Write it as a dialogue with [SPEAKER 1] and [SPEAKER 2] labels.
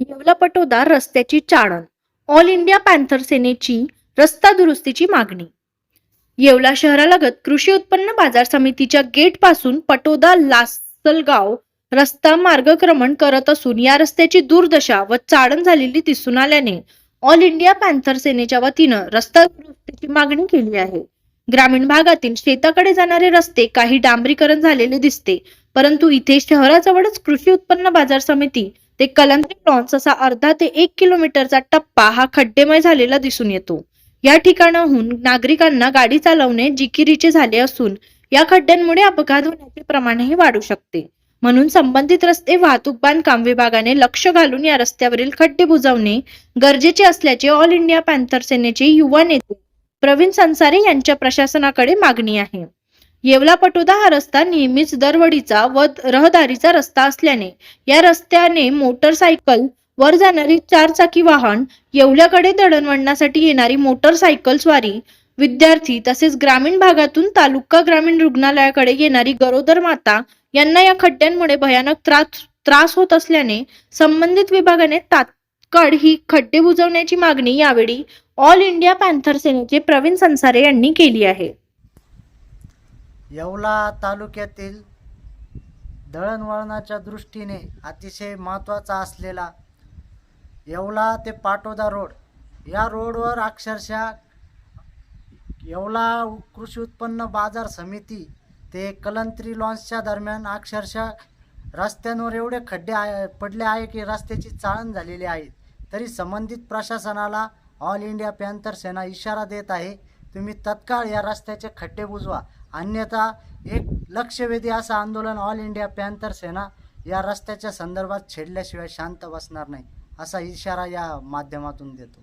[SPEAKER 1] येवलापटोदा रस्त्याची चाळण. All India panther सेनेची रस्ता दुरुस्तीची मागणी. येवला शहरालगत कृषी उत्पन्न बाजार समितीच्या गेटपासून पटोदा लासलगाव रस्ता मार्गक्रमण करत असून या रस्त्याची दुर्दशा व चाळण झालेली दिसून आल्याने ऑल इंडिया पॅन्थर सेनेच्या वतीनं रस्ता दुरुस्तीची मागणी केली आहे. ग्रामीण भागातील शेताकडे जाणारे रस्ते काही डांबरीकरण झालेले दिसते परंतु इथे शहराजवळच कृषी उत्पन्न बाजार समिती ते कलंत्री लॉन्स असा अर्धा ते एक किलोमीटरचा टप्पा हा खड्डेमय झालेला दिसून येतो. या ठिकाणाहून नागरिकांना गाडी चालवणे जिकिरीचे झाले असून या खड्ड्यांमुळे अपघात होण्याचे प्रमाणही वाढू शकते. म्हणून संबंधित रस्ते वाहतूक बांधकाम विभागाने लक्ष घालून या रस्त्यावरील खड्डे बुजवणे गरजेचे असल्याचे ऑल इंडिया पॅन्थर सेनेचे युवा नेते प्रवीण संसारे यांच्या प्रशासनाकडे मागणी आहे. येवला पटोदा हा रस्ता नेहमीच दरवडीचा व रहदारीचा रस्ता असल्याने या रस्त्याने मोटरसायकल वर जाणारी चारचाकी वाहन येवल्याकडे दळणवळणासाठी येणारी मोटरसायकल स्वारी विद्यार्थी तसेच ग्रामीण भागातून तालुका ग्रामीण रुग्णालयाकडे येणारी गरोदर माता यांना या खड्ड्यांमुळे भयानक त्रास त्रास होत असल्याने संबंधित विभागाने तात्काळ ही खड्डे बुजवण्याची मागणी यावेळी ऑल इंडिया पॅन्थर सेनेचे प्रवीण संसारे यांनी केली आहे.
[SPEAKER 2] येवला तालुक्यातील दळणवळणाच्या दृष्टीने अतिशय महत्त्वाचा असलेला येवला ते पाटोदा रोड. या रोडवर अक्षरशः येवला कृषी उत्पन्न बाजार समिती ते कलंत्री लॉन्सच्या दरम्यान अक्षरशः रस्त्यांवर एवढे खड्डे आहे पडले आहे की रस्त्याची चाळण झालेली आहे. तरी संबंधित प्रशासनाला ऑल इंडिया पॅन्थर सेना इशारा देत आहे. तुम्ही तत्काळ या रस्त्याचे खड्डे बुजवा. अन्यथा एक लक्षवेधी असं आंदोलन ऑल इंडिया पॅन्थर सेना या रस्त्याच्या संदर्भात छेडल्याशिवाय शांत बसणार नाही असा इशारा या माध्यमातून देतो.